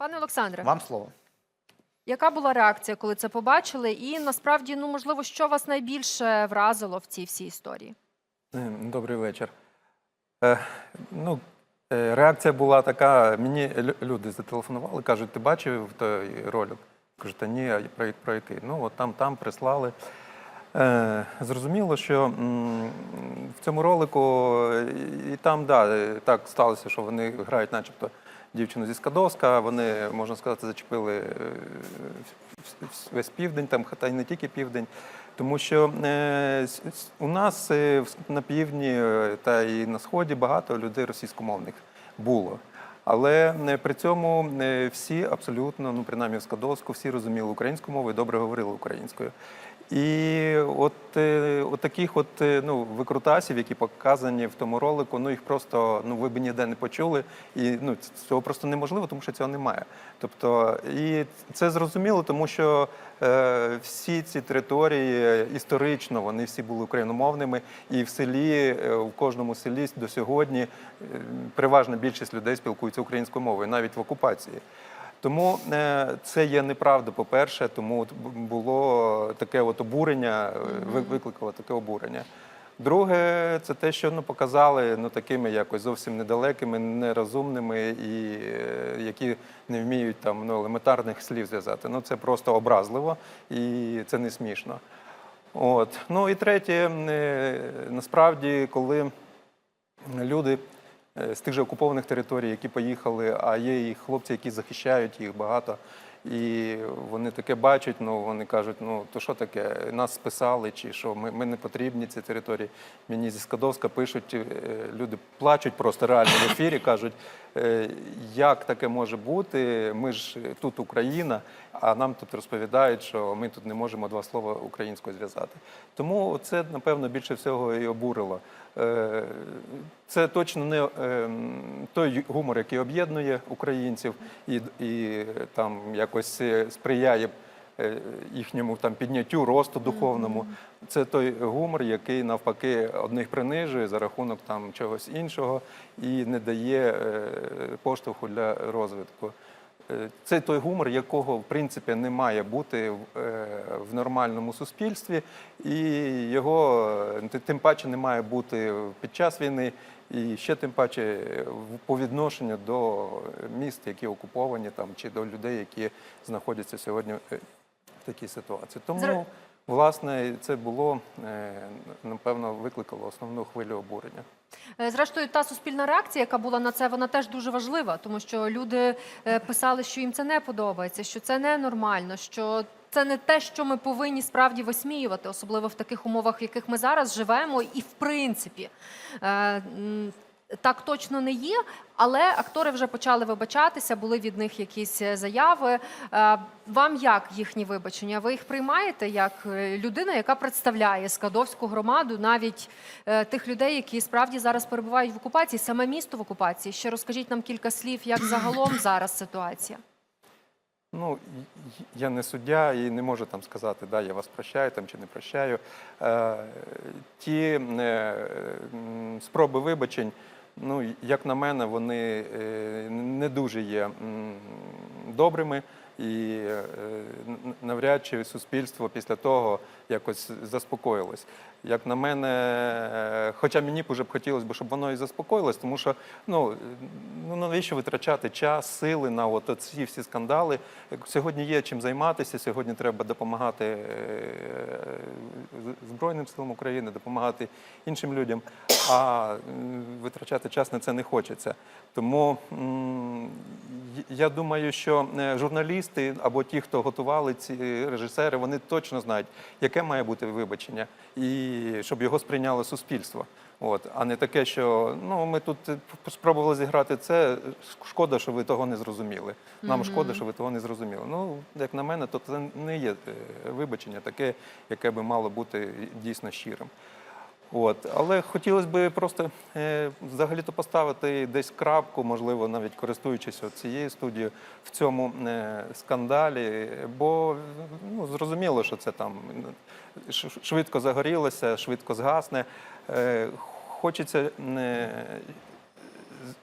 Пане Олександре, Вам слово. яка була реакція, коли це побачили? І насправді, ну можливо, що вас найбільше вразило в цій всій історії? Е, Добрий вечір. Е, ну, е, реакція була така: мені люди зателефонували, кажуть, ти бачив той ролик? Кажу, та ні, а про, про який? Ну, от там, там прислали. Е, зрозуміло, що м, в цьому ролику е, і там, да, так сталося, що вони грають, начебто, дівчину зі Скадовська. Вони, можна сказати, зачепили е, весь південь, там, та й не тільки південь. Тому що е, у нас е, на півдні та і на сході багато людей російськомовних було. Але при цьому всі абсолютно, ну принаймні в Скадовську, всі розуміли українську мову і добре говорили українською. І от, е, от таких от е, ну, викрутасів, які показані в тому ролику, ну їх просто ну ви б ніде не почули. І ну цього просто неможливо, тому що цього немає. Тобто, і це зрозуміло, тому що е, всі ці території е, історично вони всі були україномовними, і в селі, в кожному селі до сьогодні переважна більшість людей спілкуються українською мовою, навіть в окупації. Тому е, це є неправда, по-перше, тому от було таке от обурення, е, викликало таке обурення. Друге, це те, що ну, показали ну, такими якось зовсім недалекими, нерозумними і е, які не вміють там ну, елементарних слів зв'язати. Ну це просто образливо і це не смішно. От. Ну і третє, е, насправді, коли люди з тих же окупованих територій, які поїхали, а є і хлопці, які захищають їх багато. І вони таке бачать, ну вони кажуть, ну то що таке, нас списали, чи що ми, ми не потрібні ці території. Мені зі Скадовська пишуть, е, люди плачуть просто реально в ефірі, кажуть, е, як таке може бути? Ми ж тут Україна, а нам тут розповідають, що ми тут не можемо два слова українською зв'язати. Тому це, напевно, більше всього і обурило. Е, Це точно не е, той гумор, який об'єднує українців і, і там якось е, сприяє е, їхньому там підняттю, росту духовному. Це той гумор, який навпаки одних принижує за рахунок там чогось іншого і не дає е, поштовху для розвитку. Е, Це той гумор, якого в принципі не має бути в, е, нормальному суспільстві, і його е, тим паче не має бути під час війни, і ще тим паче е, по відношенню до міст, які окуповані там, чи до людей, які знаходяться сьогодні е, такій ситуації. Тому, власне, це було е, напевно викликало основну хвилю обурення. Е, Зрештою, та суспільна реакція, яка була на це, вона теж дуже важлива, тому що люди е, писали, що їм це не подобається, що це ненормально, що це не те, що ми повинні справді висміювати, особливо в таких умовах, в яких ми зараз живемо, і в принципі. Так точно не є, але актори вже почали вибачатися, були від них якісь е, заяви. Е, Вам як їхні вибачення? Ви їх приймаєте як е, людина, яка представляє Скадовську громаду, навіть тих людей, які справді зараз перебувають в окупації, саме місто в окупації. Ще розкажіть нам кілька слів, як загалом зараз ситуація. Ну, я не суддя і не можу там сказати, да, я вас прощаю там чи не прощаю. Е, ті е, спроби вибачень, ну, як на мене, вони е, не дуже є добрими. І е, навряд чи суспільство після того якось заспокоїлось. Як на мене, е, хоча мені б уже б хотілося б, щоб воно і заспокоїлось, тому що ну, ну навіщо витрачати час, сили на от ці всі скандали? Сьогодні є чим займатися, сьогодні треба допомагати е, Збройним силам України, допомагати іншим людям, а витрачати час на це не хочеться. Тому я думаю, що е, журналісти або ті, хто готували ці режисери, вони точно знають, яке має бути вибачення, і щоб його сприйняло суспільство. От, а не таке, що ну ми тут е, спробували зіграти це. Шкода, що ви того не зрозуміли. Нам шкода, що ви того не зрозуміли. Ну, як на мене, то це не є е, вибачення, таке, яке би мало бути дійсно щирим. От, але хотілося б просто е, взагалі-то поставити десь крапку, можливо, навіть користуючись цією студією в цьому е, скандалі, бо ну, зрозуміло, що це там швидко загорілося, швидко згасне. Е, хочеться е,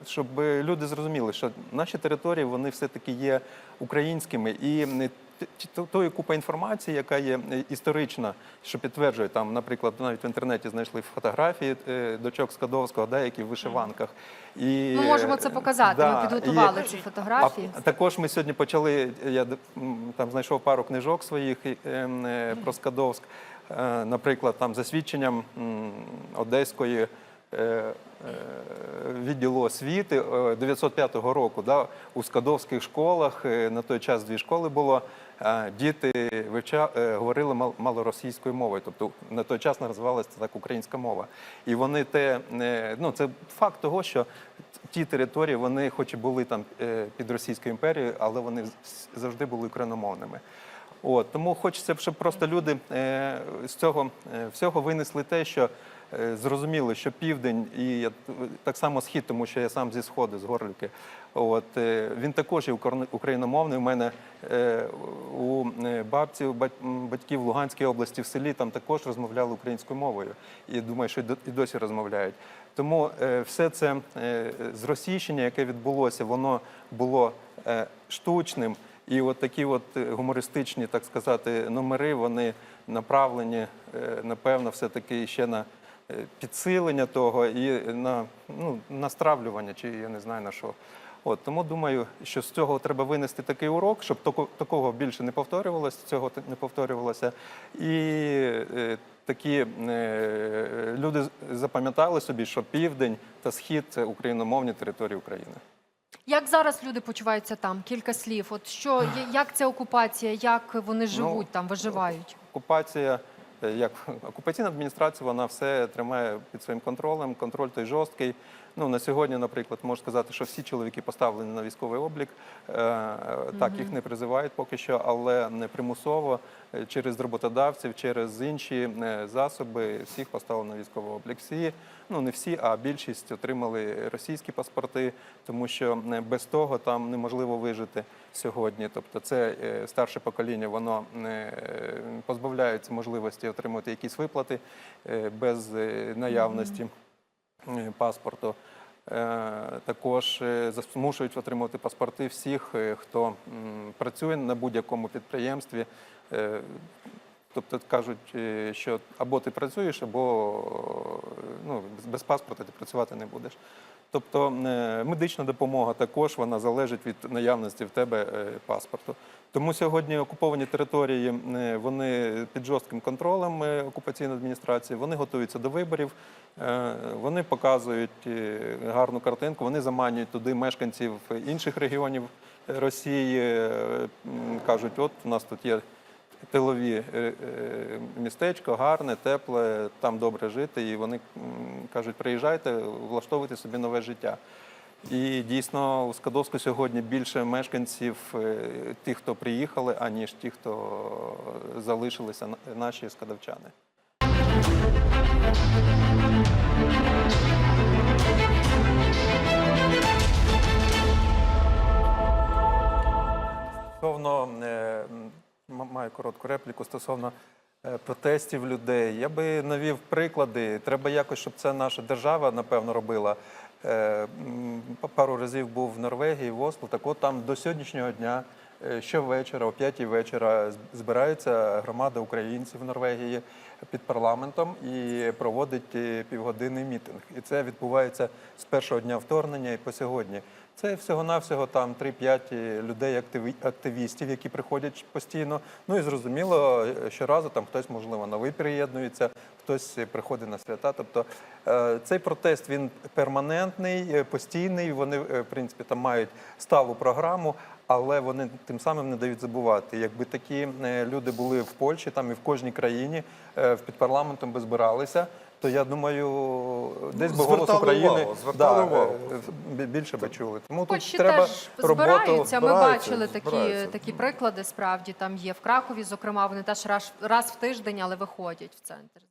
щоб люди зрозуміли, що наші території вони все-таки є українськими. І не тої купа інформації, яка є е, історична, що підтверджує там, наприклад, навіть в інтернеті знайшли фотографії е, дочок Скадовського, да, які в вишиванках. І, Ми можемо це е, показати. Ми підготували ці фотографії. А також ми сьогодні почали. Я там знайшов пару книжок своїх е, м, е, про Скадовськ. Наприклад, там за свідченням Одеської. Е, е, Відділу освіти е, 905 року да, у скадовських школах е, на той час дві школи було. е, Діти вивча, е, говорили мал- малоросійською мовою, тобто на той час називалася так українська мова. І вони те, е, ну це факт того, що ті території, вони, хоч і були там е, під Російською імперією, але вони завжди були україномовними. От, тому хочеться, щоб просто люди е, з цього е, всього винесли те, що е, зрозуміли, що південь і так само схід, тому що я сам зі сходу, з Горлівки. От е, він також є україномовний. У мене е, у е, бабці, у батьків в Луганській області в селі там також розмовляли українською мовою. І думаю, що і досі розмовляють. Тому е, все це е, зросійщення, яке відбулося, воно було е, штучним. І от такі от е, гумористичні, так сказати, номери, вони направлені, е, напевно, все-таки ще на е, підсилення того і на ну, настравлювання, чи я не знаю на що. От тому думаю, що з цього треба винести такий урок, щоб такого більше не повторювалося, цього не повторювалося. І е, такі е, люди запам'ятали собі, що південь та схід це україномовні території України. Як зараз люди почуваються там? Кілька слів. От що як ця окупація, як вони живуть там, виживають? окупація, е, як окупаційна адміністрація, вона все тримає під своїм контролем. Контроль той жорсткий. Ну на сьогодні, наприклад, можу сказати, що всі чоловіки поставлені на військовий облік. Е, Так, їх не призивають поки що, але не примусово е, через роботодавців, через інші е, засоби. Всіх поставлено на військовий облік. Всі, ну не всі, а більшість отримали російські паспорти, тому що без того там неможливо вижити сьогодні. Тобто, це старше покоління, воно позбавляється можливості отримати якісь виплати без наявності паспорту. Е, Також е, змушують отримувати паспорти всіх, е, хто працює на будь-якому підприємстві. Е, Тобто кажуть, е, що або ти працюєш, або е, ну, без паспорта ти працювати не будеш. Тобто е, медична допомога також вона залежить від наявності в тебе е, паспорту. Тому сьогодні окуповані території е, вони під жорстким контролем окупаційної адміністрації. Вони готуються до виборів, вони показують гарну картинку, вони заманюють туди мешканців інших регіонів Росії. Кажуть, от у нас тут є тилові е, е, містечко, гарне, тепле, там добре жити. І вони кажуть, приїжджайте, влаштовуйте собі нове життя. І дійсно у Скадовську сьогодні більше мешканців е, тих, хто приїхали, аніж ті, хто залишилися наші скадовчани. Стосовно маю коротку репліку стосовно е, протестів людей. Я би навів приклади. Треба якось, щоб це наша держава, напевно, робила. Е, Пару разів був в Норвегії, в Осло. Так от там до сьогоднішнього дня. е, Щовечора, о 5 вечора, збирається громада українців в Норвегії під парламентом і проводить півгодинний мітинг. І це відбувається з першого дня вторгнення і по сьогодні. Це всього-навсього там 3-5 людей, активі- активістів, які приходять постійно. Ну і зрозуміло, е, щоразу там хтось, можливо, новий приєднується, хтось е, приходить на свята. Тобто е, цей протест він перманентний, е, постійний. Вони, е, в принципі, там мають сталу програму. Але вони тим самим не дають забувати. Якби такі е, люди були в Польщі, там і в кожній країні е, під парламентом би збиралися, то я думаю, десь би голос звертали України увагу, звертали увагу. е, бі- більше би чули. Тому тут Польщі треба теж роботу. збираються. Ми збираються, бачили такі, збираються. такі приклади. Справді там є в Кракові. Зокрема, вони теж раз, раз в тиждень, але виходять в центр.